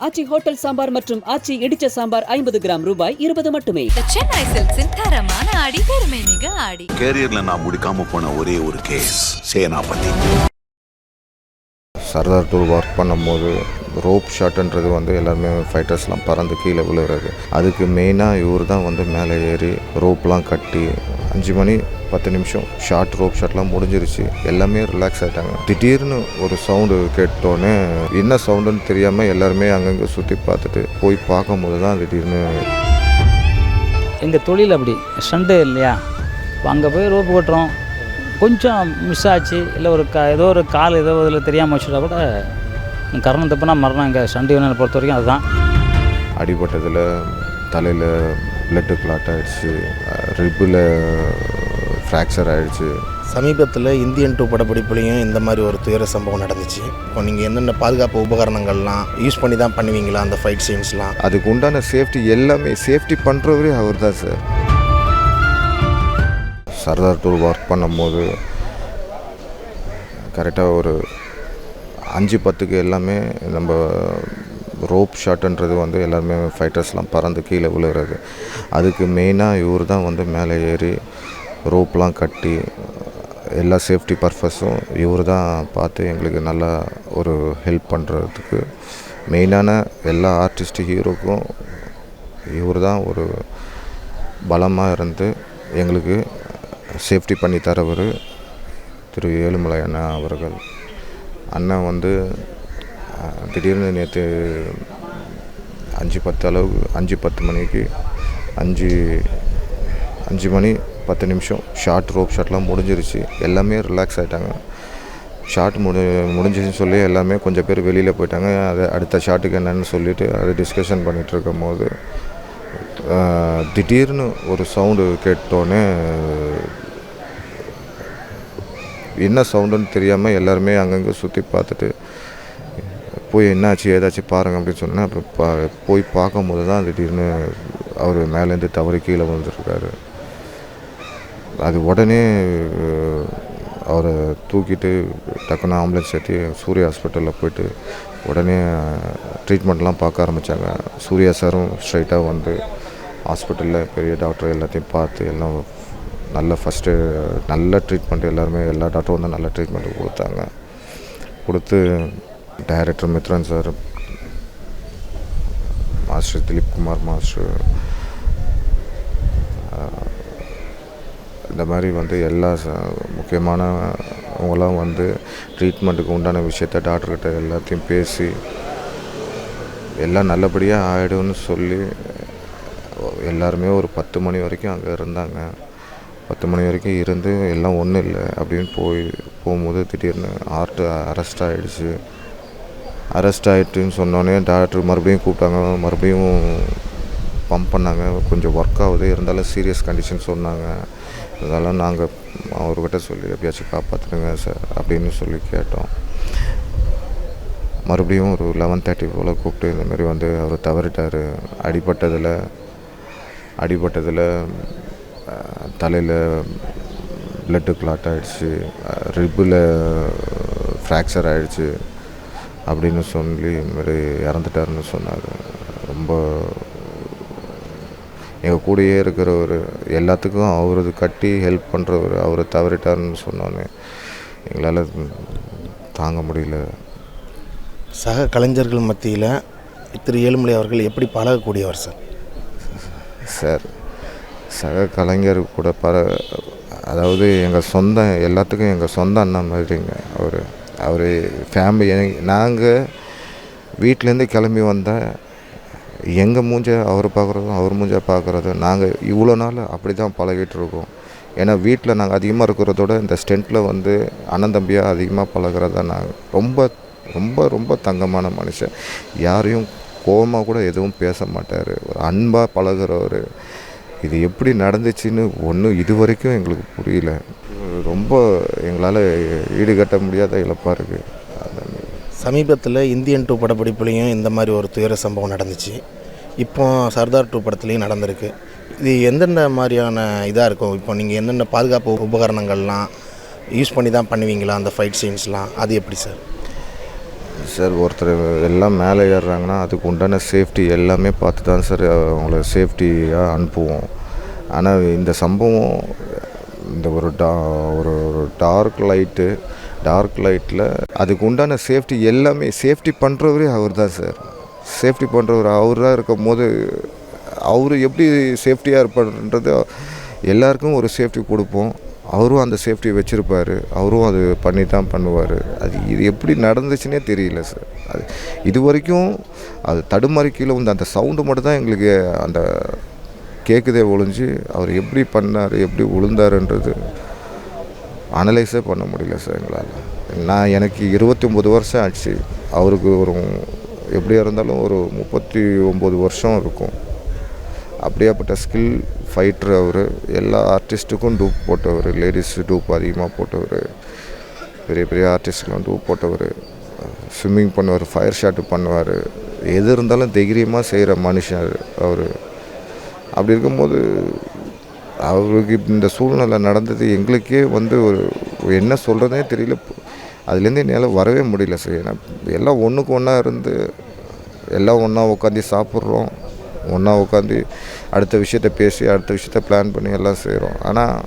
ஆச்சி hotel sambar மற்றும் ஆச்சி இடிச்ச சாம்பார் ஐம்பது கிராம் ரூபாய் இருபது மட்டுமே. Chennai Silks தரமான ஆடி பெருமை மிக ஆடி கேரியர்ல நான் முடிக்காம போன ஒரே ஒரு case Senapati. Sardar tour work பண்ணும்போது ரோப் ஷாட்ன்றது வந்து எல்லாருமே ஃபைட்டர்ஸ்லாம் பறந்து கீழே விழுகிறது அதுக்கு மெயினாக இவர் தான் வந்து மேலே ஏறி ரோப்லாம் கட்டி அஞ்சு மணி பத்து நிமிஷம். ஷார்ட் ரோப் ஷாட்லாம் முடிஞ்சிருச்சு. எல்லாமே ரிலாக்ஸ் ஆகிட்டாங்க திடீர்னு ஒரு சவுண்டு கேட்டோன்னே என்ன சவுண்டுன்னு தெரியாமல் எல்லாருமே அங்கங்கே சுற்றி பார்த்துட்டு போய் பார்க்கும்போது தான் திடீர்னு எங்கள் தொழில் அப்படி. ஸ்டண்டு இல்லையா? அங்கே போய் ரோப்பு கட்டுறோம் கொஞ்சம் மிஸ் ஆச்சு. இல்லை ஒரு க ஏதோ ஒரு கால் ஏதோ இதில் தெரியாமல் வச்சுட்டா கூட கரணம் தப்புனா மரணம். எங்கள் ஸ்டண்டு யூனியனை பொறுத்த வரைக்கும் அதுதான். அடிபட்டதில் தலையில் பிளட்டு கிளாட் ஆகிடுச்சு ரிப்பில் ஃப்ராக்சர் ஆகிடுச்சு சமீபத்தில் இந்தியன் டூ படப்பிடிப்புலையும் இந்த மாதிரி ஒரு துயர சம்பவம் நடந்துச்சு. இப்போ நீங்கள் என்னென்ன பாதுகாப்பு உபகரணங்கள்லாம் யூஸ் பண்ணி தான் பண்ணுவீங்களா? அந்த ஃபைட் சீன்ஸ்லாம் அதுக்கு உண்டான சேஃப்டி எல்லாமே சேஃப்டி பண்ணுறவரே அவர் தான் சார் சர்தார் டூர் ஒர்க் பண்ணும்போது கரெக்டாக ஒரு அஞ்சு பத்துக்கு எல்லாமே நம்ம ரோப் ஷாட்ன்றது வந்து எல்லாருமே ஃபைட்டர்ஸ்லாம் பறந்து கீழே விழுகிறது அதுக்கு மெயினாக இவர் தான் வந்து மேலே ஏறி ரோப்லாம் கட்டி எல்லா சேஃப்டி பர்பஸும் இவர் தான் பார்த்து எங்களுக்கு நல்லா ஒரு ஹெல்ப் பண்ணுறதுக்கு மெயினான எல்லா ஆர்டிஸ்ட் ஹீரோக்கும் இவர் தான் ஒரு பலமாக இருந்து எங்களுக்கு சேஃப்டி பண்ணி தரவர் திரு ஏழுமலை அண்ணா அவர்கள். அண்ணன் வந்து திடீர்னு நேற்று அஞ்சு பத்து அளவுக்கு அஞ்சு பத்து மணிக்கு அஞ்சு அஞ்சு மணி பத்து நிமிஷம். ஷார்ட் ரோப் ஷாட்லாம் முடிஞ்சிருச்சு. எல்லாமே ரிலாக்ஸ் ஆகிட்டாங்க ஷார்ட் முடி முடிஞ்சிச்சுன்னு சொல்லி எல்லாமே கொஞ்சம் பேர் வெளியில் போயிட்டாங்க. அது அடுத்த ஷார்ட்டுக்கு என்னென்னு சொல்லிட்டு அது டிஸ்கஷன் பண்ணிகிட்டு இருக்கும் போது திடீர்னு ஒரு சவுண்டு கேட்டோன்னே என்ன சவுண்டுன்னு தெரியாமல் எல்லாருமே அங்கங்கே சுற்றி பார்த்துட்டு போய் என்னாச்சு? ஏதாச்சும் பாருங்கள் அப்படின்னு சொன்னேன் அப்புறம் பா போய் பார்க்கும்போது தான் திடீர்னு அவர் மேலேருந்து தவறி கீழே விழுந்துருக்காரு. அது உடனே அவரை தூக்கிட்டு டக்குன்னு ஆம்புலன்ஸ் ஏற்றி சூர்யா ஹாஸ்பிட்டலில் போயிட்டு உடனே ட்ரீட்மெண்ட்லாம் பார்க்க ஆரம்பித்தாங்க சூர்யா சாரும் ஸ்ட்ரைட்டாக வந்து ஹாஸ்பிட்டலில் பெரிய டாக்டர் எல்லாத்தையும் பார்த்து எல்லாம் நல்ல ஃபஸ்ட்டு நல்ல ட்ரீட்மெண்ட் எல்லாருமே எல்லா டாக்டரும் வந்து நல்ல ட்ரீட்மெண்ட் கொடுத்தாங்க. கொடுத்து director Mithran sir master Dilip Kumar master இந்த மாதிரி வந்து எல்லா ச வந்து ட்ரீட்மெண்ட்டுக்கு உண்டான விஷயத்த டாக்டர்கிட்ட எல்லாத்தையும் பேசி எல்லாம் நல்லபடியாக ஆகிடும்னு சொல்லி எல்லாருமே ஒரு பத்து மணி வரைக்கும் அங்கே இருந்தாங்க. பத்து மணி வரைக்கும் இருந்து எல்லாம் ஒன்றும் இல்லை அப்படின்னு போய் போகும்போது திடீர்னு ஹார்ட் அரெஸ்ட் ஆகிடுச்சு அரெஸ்ட் ஆகிட்டுன்னு சொன்னோடனே டாக்டர் மறுபடியும் கூப்பிட்டாங்க. மறுபடியும் பம்ப் பண்ணாங்க. கொஞ்சம் ஒர்க் ஆகுது. இருந்தாலும் சீரியஸ் கண்டிஷன் சொன்னாங்க. இதெல்லாம் நாங்கள் அவர்கிட்ட சொல்லி எப்படியாச்சும் காப்பாற்றுங்க சார் அப்படின்னு சொல்லி கேட்டோம். மறுபடியும் ஒரு லெவன் தேர்ட்டி போல் கூப்பிட்டு இந்தமாரி வந்து அவர் தவறிட்டார். அடிபட்டதில் அடிபட்டதில் தலையில் பிளட்டு கிளாட் ஆகிடுச்சு ரிப்பில் ஃப்ராக்சர் ஆகிடுச்சு அப்படின்னு சொல்லி இந்த மாதிரி இறந்துட்டாருன்னு சொன்னார். ரொம்ப எங்கள் கூடயே இருக்கிறவர் எல்லாத்துக்கும் அவரது கட்டி ஹெல்ப் பண்ணுறவர் அவர் தவறிட்டாருன்னு சொன்னோன்னே எங்களால் தாங்க முடியல. சக கலைஞர்கள் மத்தியில் திரு ஏழுமலை அவர்கள் எப்படி பழகக்கூடியவர் சார்? சார் சக கலைஞர் கூட பர அதாவது எங்கள் சொந்த எல்லாத்துக்கும் எங்கள் சொந்த அண்ணா மாதிரிங்க அவர். அவர் ஃபேமிலி நாங்கள் வீட்டிலேருந்து கிளம்பி வந்தால் எங்கள் மூஞ்சை அவர் பார்க்குறதும் அவர் மூஞ்சை பார்க்குறதும் நாங்கள் இவ்வளோ நாள் அப்படி தான் பழகிட்டு இருக்கோம் ஏன்னா வீட்டில் நாங்கள் அதிகமாக இருக்கிறதோட இந்த ஸ்டெண்ட்டில் வந்து அண்ணன் தம்பியாக அதிகமாக பழகிறதா நாங்கள் ரொம்ப ரொம்ப ரொம்ப தங்கமான மனுஷன். யாரையும் கோபமாக கூட எதுவும் பேச மாட்டார். ஒரு அன்பாக பழகுறவர். இது எப்படி நடந்துச்சுன்னு ஒன்றும் இது வரைக்கும் எங்களுக்கு புரியல. ரொம்ப எங்களால் ஈடுகட்ட முடியாத இழப்பாக இருக்குது சமீபத்தில் இந்தியன் டூ படப்பிடிப்புலேயும் இந்த மாதிரி ஒரு துயர சம்பவம் நடந்துச்சு. இப்போ சர்தார் டூ படத்துலேயும் நடந்திருக்கு. இது எந்தெந்த மாதிரியான இதாக இருக்கும்? இப்போ நீங்கள் என்னென்ன பாதுகாப்பு உபகரணங்கள்லாம் யூஸ் பண்ணி தான் பண்ணுவீங்களா? அந்த ஃபைட் சீன்ஸ்லாம் அது எப்படி சார் சார் ஒருத்தர் எல்லாம் மேலே ஏறுறாங்கன்னா அதுக்கு உண்டான சேஃப்டி எல்லாமே பார்த்து தான் சார் அவங்கள சேஃப்டியாக அனுப்புவோம். ஆனால் இந்த சம்பவம் இந்த ஒரு டா ஒரு ஒரு டார்க் லைட்டு டார்க் லைட்டில் அதுக்கு உண்டான சேஃப்டி எல்லாமே சேஃப்டி பண்ணுறவரே அவர் தான் சார் சேஃப்டி பண்ணுறவர் அவர் தான் இருக்கும் போது அவர் எப்படி சேஃப்டியாக இருப்பார்ன்றது எல்லாருக்கும் ஒரு சேஃப்டி கொடுப்போம். அவரும் அந்த சேஃப்டி வச்சுருப்பார். அவரும் அது பண்ணி தான் பண்ணுவார். அது இது எப்படி நடந்துச்சுன்னே தெரியல சார் அது இது வரைக்கும் அது தடுமாறி கீழே வந்து அந்த சவுண்டு மட்டும் தான் எங்களுக்கு அந்த கேட்குதே ஒழிஞ்சு அவர் எப்படி பண்ணார் எப்படி விழுந்தாருன்றது அனலைஸே பண்ண முடியல சார் எங்களால். நான் எனக்கு இருபத்தி ஒம்பது வருஷம் ஆச்சு. அவருக்கு ஒரு எப்படியா இருந்தாலும் ஒரு முப்பத்தி ஒம்பது வருஷம் இருக்கும். அப்படியாப்பட்ட ஸ்கில் ஃபைட்டர் அவர். எல்லா ஆர்டிஸ்ட்டுக்கும் டூப் போட்டவர். லேடிஸ் டூப் அதிகமாக போட்டவர். பெரிய பெரிய ஆர்டிஸ்ட்லாம் டூப் போட்டவர். ஸ்விம்மிங் பண்ணுவார் ஃபயர் ஷாட்டு பண்ணுவார். எது இருந்தாலும் தைரியமாக செய்கிற மனுஷன் அவர். அப்படி இருக்கும்போது அவருக்கு இந்த சூழ்நிலை நடந்தது எங்களுக்கே வந்து ஒரு என்ன சொல்கிறதே தெரியல. அதுலேருந்து என்னால் வரவே முடியல சார் ஏன்னா எல்லாம் ஒன்றுக்கு ஒன்றா இருந்து எல்லாம் ஒன்றா உட்காந்து சாப்பிட்றோம். ஒன்றா உட்காந்து அடுத்த விஷயத்த பேசி அடுத்த விஷயத்த பிளான் பண்ணி எல்லாம் செய்கிறோம் ஆனால்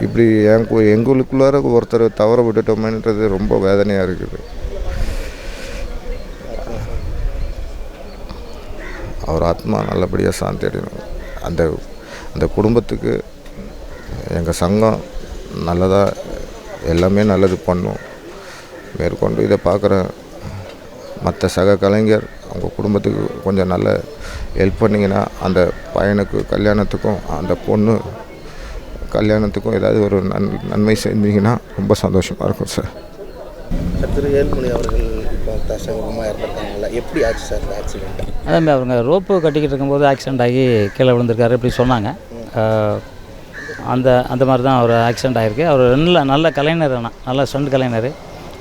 இப்படி என் கு- எங்களுக்குள்ளார ஒருத்தர் தவற விட்டுட்டோமேன்றது ரொம்ப வேதனையாக இருக்குது. அவர் ஆத்மா நல்லபடியாக சாந்தி அடையணும். அந்த அந்த குடும்பத்துக்கு எங்கள் சங்கம் நல்லதாக எல்லாமே நல்லது பண்ணும். மேற்கொண்டு இதை பார்க்குற மற்ற சக கலைஞர் அவங்க குடும்பத்துக்கு கொஞ்சம் நல்ல ஹெல்ப் பண்ணிங்கன்னா அந்த பையனுக்கு கல்யாணத்துக்கும் அந்த பொண்ணு கல்யாணத்துக்கும் ஏதாவது ஒரு நன் நன்மை செஞ்சீங்கன்னா ரொம்ப சந்தோஷமாக இருக்கும் சார். திரு ஏழுமணி அவர்கள் இப்போ தசங்கமாக இருந்திருக்காங்கல்ல எப்படி ஆச்சு சார் ஆக்சிடென்ட் அதேமாதிரி அவங்க ரோப்பு கட்டிக்கிட்டு இருக்கும்போது ஆக்சிடெண்ட் ஆகி கீழே விழுந்திருக்காரு இப்படி சொன்னாங்க. அந்த அந்த மாதிரி தான் அவர் ஆக்சிடெண்ட் ஆகிருக்கு அவர் நல்ல நல்ல கலைஞர் ஆனால் நல்ல ஸ்டண்ட் கலைஞர்.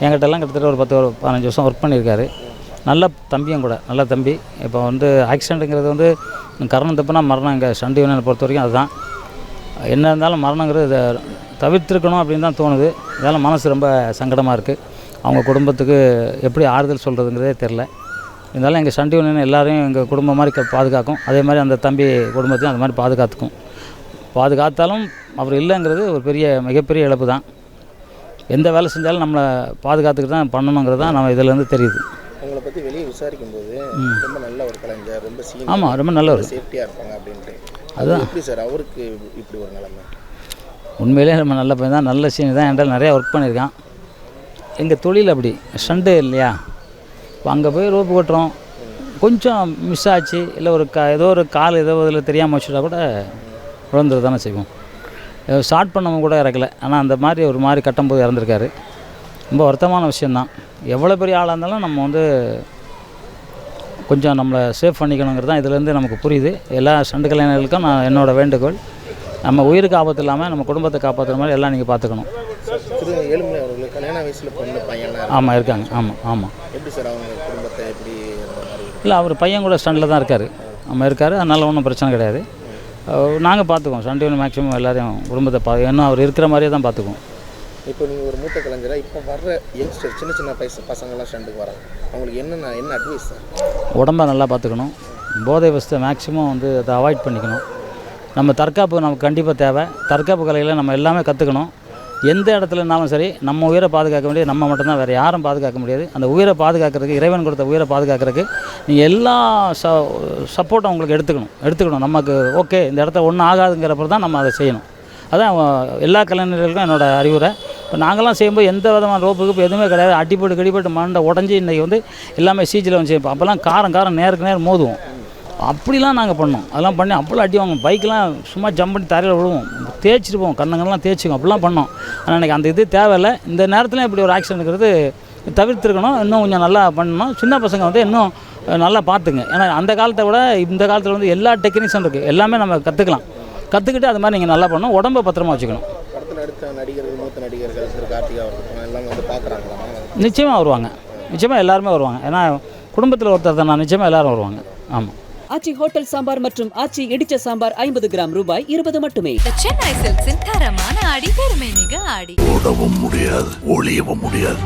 என்கிட்டலாம் கிட்டத்தட்ட ஒரு பத்து ஒரு பதினஞ்சு வருஷம் ஒர்க் பண்ணியிருக்காரு. நல்ல தம்பியும் கூட நல்ல தம்பி. இப்போ வந்து ஆக்சிடெண்ட்டுங்கிறது வந்து கரணம் தப்புனா மரணம். இங்கே ஸ்டண்ட் யூனியனை பொறுத்த வரைக்கும் அதுதான். என்ன இருந்தாலும் மரணங்கிறது தவிர்த்திருக்கணும் அப்படின்னு தான் தோணுது. இதெல்லாம் மனசு ரொம்ப சங்கடமாக இருக்குது அவங்க குடும்பத்துக்கு எப்படி ஆறுதல் சொல்கிறதுங்கிறதே தெரில இருந்தாலும் எங்கள் சண்டி யூனியன் எல்லாரையும் எங்கள் குடும்பம் மாதிரி க- பாதுகாக்கும். அதே மாதிரி அந்த தம்பி குடும்பத்தையும் அந்த மாதிரி பாதுகாத்துக்கும். பாதுகாத்தாலும் அவர் இல்லைங்கிறது ஒரு பெரிய மிகப்பெரிய இழப்பு தான். எந்த வேலை செஞ்சாலும் நம்மளை பாதுகாத்துக்கிட்டு தான் பண்ணணுங்கிறது தான் நம்ம இதிலேருந்து தெரியுது. உங்களை பற்றி வெளியே விசாரிக்கும் போது ரொம்ப நல்ல ஒரு கலைஞர் ரொம்ப ஆமாம் ரொம்ப நல்லவர் சேஃப்டியாக இருப்பாங்க அப்படின்ட்டு. அது அதுதான். எப்படி சார் அவருக்கு இப்படி ஒரு நிலைமை? உண்மையிலே நம்ம நல்ல பையன் தான் நல்ல சீனி தான். என்கிட்ட நிறையா ஒர்க் பண்ணியிருக்கான். எங்கள் தொழில் அப்படி ஸ்டண்டு இல்லையா? இப்போ அங்கே போய் ரோப்பு கட்டுறோம் கொஞ்சம் மிஸ் ஆச்சு. இல்லை ஒரு க ஏதோ ஒரு கால் ஏதோ இதில் தெரியாமல் வச்சுட்டா கூட விழுந்துரு தானே செய்வோம். ஸ்டார்ட் பண்ணவங்க கூட இறக்கல. ஆனால் அந்த மாதிரி ஒரு மாதிரி கட்டும்போது இறந்துருக்காரு. ரொம்ப வருத்தமான விஷயந்தான் எவ்வளோ பெரிய ஆளாக இருந்தாலும் நம்ம வந்து கொஞ்சம் நம்மளை சேஃப் பண்ணிக்கணுங்கிறது தான் இதுலேருந்து நமக்கு புரியுது. எல்லா சண்டு கலைஞர்களுக்கும் நான் என்னோடய வேண்டுகோள். நம்ம உயிருக்கு ஆபத்து இல்லாமல் நம்ம குடும்பத்தை காப்பாற்றுற மாதிரி எல்லாம் நீங்கள் பார்த்துக்கணும். ஆமாம் இருக்காங்க. ஆமாம் ஆமாம் இல்லை அவர் பையன் கூட ஸ்டண்டில் தான் இருக்கார். நம்ம இருக்கார். அதனால் ஒன்றும் பிரச்சனை கிடையாது. நாங்கள் பார்த்துக்குவோம் சண்டே மேக்ஸிமம் எல்லாரையும் குடும்பத்தை பா இன்னும் அவர் இருக்கிற மாதிரியே தான் பார்த்துக்குவோம் இப்போ நீங்கள் ஒரு மூத்த கலைஞராக இப்போ வர்ற யங்ஸ்டர் சின்ன சின்ன பைச பசங்கள்லாம் ஸ்டண்டுக்கு வராங்க. அவங்களுக்கு என்னென்ன என்ன அட்வைஸ் சார் உடம்பை நல்லா பார்த்துக்கணும் போதை வசத்தை மேக்ஸிமம் வந்து அதை அவாய்ட் பண்ணிக்கணும். நம்ம தற்காப்பு நமக்கு கண்டிப்பாக தேவை. தற்காப்பு கலையில் நம்ம எல்லாமே கற்றுக்கணும் எந்த இடத்துல இருந்தாலும் சரி நம்ம உயிரை பாதுகாக்க வேண்டியது நம்ம மட்டும்தான் வேறு யாரும் பாதுகாக்க முடியாது. அந்த உயிரை பாதுகாக்கிறதுக்கு இறைவன் கொடுத்த உயிரை பாதுகாக்கிறதுக்கு நீங்கள் எல்லா ச சப்போர்ட்டும் உங்களுக்கு எடுத்துக்கணும். எடுத்துக்கணும். நமக்கு ஓகே இந்த இடத்த ஒன்றும் ஆகாதுங்கிறப்ப தான் நம்ம அதை செய்யணும். அதான் எல்லா கலைஞர்களுக்கும் என்னோட அறிவுரை. இப்போ நாங்களாம் செய்யும்போது எந்த விதமான ரோப்புக்கு இப்போ எதுவுமே கிடையாது. அடிப்பட்டு கடிப்பட்டு மண்டை உடஞ்சி இன்றைக்கி வந்து எல்லாமே சீச்சில் வந்து செய்வோம். அப்போல்லாம் காரம் காரம் நேருக்கு நேரம் மோதுவோம். அப்படிலாம் நாங்கள் பண்ணோம். அதெல்லாம் பண்ணி அப்போல்லாம் அடி வாங்குவோம். பைக்கெலாம் சும்மா ஜம்ப் பண்ணி தரையில் விழுவோம். தேய்ச்சிட்டு போவோம் கண்ணங்கள்லாம் தேய்ச்சிக்கும். அப்படிலாம் பண்ணோம். ஆனால் எனக்கு அந்த இது தேவையில்லை. இந்த நேரத்தில் இப்படி ஒரு ஆக்சிடென்ட்ங்கிறது தவிர்த்திருக்கணும். இன்னும் கொஞ்சம் நல்லா பண்ணணும். சின்ன பசங்க வந்து இன்னும் நல்லா பார்த்துங்க. ஏன்னா அந்த காலத்தை விட இந்த காலத்தில் வந்து எல்லா டெக்னிக்ஸும் இருக்குது எல்லாமே நம்ம கற்றுக்கலாம் கற்றுக்கிட்டு அது மாதிரி நீங்கள் நல்லா பண்ணணும். உடம்பை பத்திரமா வச்சுக்கணும். நிச்சயமாக வருவாங்க. நிச்சயமாக எல்லாருமே வருவாங்க. ஏன்னா குடும்பத்தில் ஒருத்தர் தான். நிச்சயமாக எல்லாரும் வருவாங்க. ஆமாம் ஆச்சி ஹோட்டல் சாம்பார் மற்றும் ஆச்சி இடிச்ச சாம்பார் ஐம்பது கிராம் ரூபாய் இருபது மட்டுமே. சென்னை சில்க்ஸின் தரமான ஆடி பெருமை மிக ஆடி ஓடவும் முடியாது ஒளியவும் முடியாது.